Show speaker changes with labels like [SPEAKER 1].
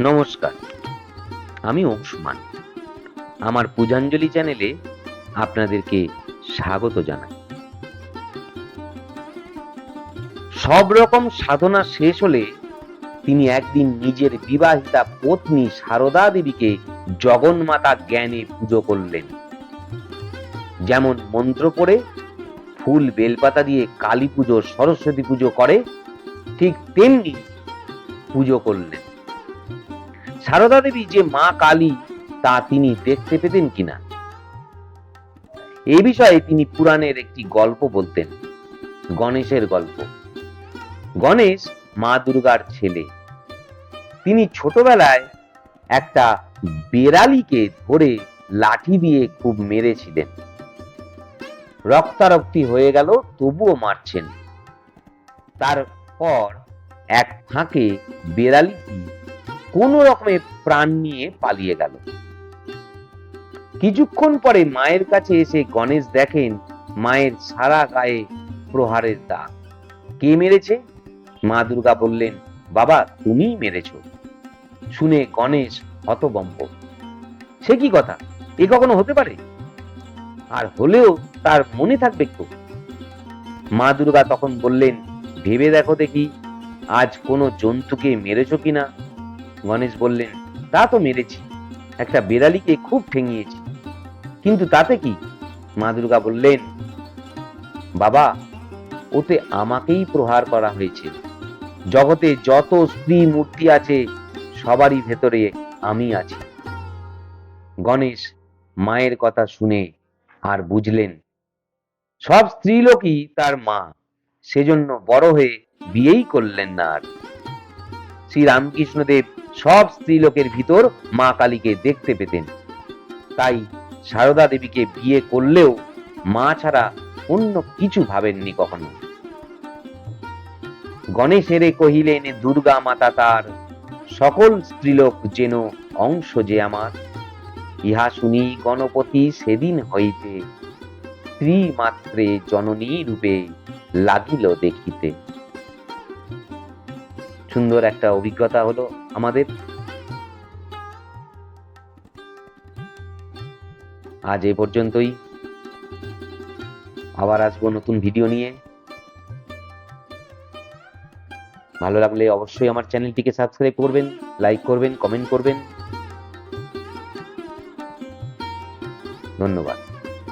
[SPEAKER 1] নমস্কার। আমি অংশুমান আমার পূজাঞ্জলি চ্যানেলে আপনাদেরকে স্বাগত জানাই। সব রকম সাধনা শেষ হলে তিনি একদিন নিজের বিবাহিতা পত্নী সারদা দেবীকে জগন্মাতা জ্ঞানে পুজো করলেন। যেমন মন্ত্র পড়ে, ফুল বেলপাতা দিয়ে কালী পুজো, সরস্বতী পুজো করে, ঠিক তেমনি পুজো করলেন। সারদা দেবী যে মা কালী, তা তিনি দেখতে পেতেন কিনা? এই বিষয়ে তিনি পুরাণের একটি গল্প বলতেন, গণেশের গল্প। গণেশ মা দুর্গার ছেলে। তিনি ছোটবেলায় একটা বেড়ালিকে ধরে লাঠি দিয়ে খুব মেরেছিলেন। রক্তারক্তি হয়ে গেল, তবুও মারছেন। তারপর এক ফাঁকে বেড়ালিটি কোনো রকমে প্রাণ নিয়ে পালিয়ে গেল। কিছুক্ষণ পরে মায়ের কাছে এসে গণেশ দেখেন মায়ের সারা গায়ে প্রহারের দাগ। কে মেরেছে? মা দুর্গা বললেন, বাবা, তুমিই মেরেছ। শুনে গণেশ হতবম্ব। সে কি কথা? এ কখনো হতে পারে? আর হলেও তার মনে থাকবে তো মা দুর্গা তখন বললেন, ভেবে দেখো দেখি, আজ কোনো জন্তুকে মেরেছ কিনা? গণেশ বললেন, তা তো মেরেছি, একটা বেড়ালিকে খুব ঠেঙিয়েছি। কিন্তু তাতে কি? মা দুর্গা বললেন, বাবা, ওতে আমাকেই প্রহার করা হয়েছে। জগতে যত স্ত্রী মূর্তি আছে, সবারই ভেতরে আমি আছি। গণেশ মায়ের কথা শুনে আর বুঝলেন, সব স্ত্রীলোকই তার মা, সেজন্য বড় হয়ে বিয়েই করলেন না আর। শ্রী রামকৃষ্ণদেব সব স্ত্রীলোকের ভিতর মা কালীকে দেখতে পেতেন। তাই সারদা দেবীকে বিয়ে করলেও মা ছাড়া অন্য কিছু ভাবেননি কখনো। গণেশেরে কহিলেন, দুর্গা মাতা তার, সকল স্ত্রীলোক যেন অংশ যে আমার। ইহা শুনি গণপতি সেদিন হইতে স্ত্রী মাত্রে জননী রূপে লাগিল দেখিতে। সুন্দর একটা অভিজ্ঞতা হলো আমাদের। আজ এ পর্যন্তই। আবার আসব নতুন ভিডিও নিয়ে। ভালো লাগলে অবশ্যই আমার চ্যানেলটিকে সাবস্ক্রাইব করবেন, লাইক করবেন, কমেন্ট করবেন। ধন্যবাদ।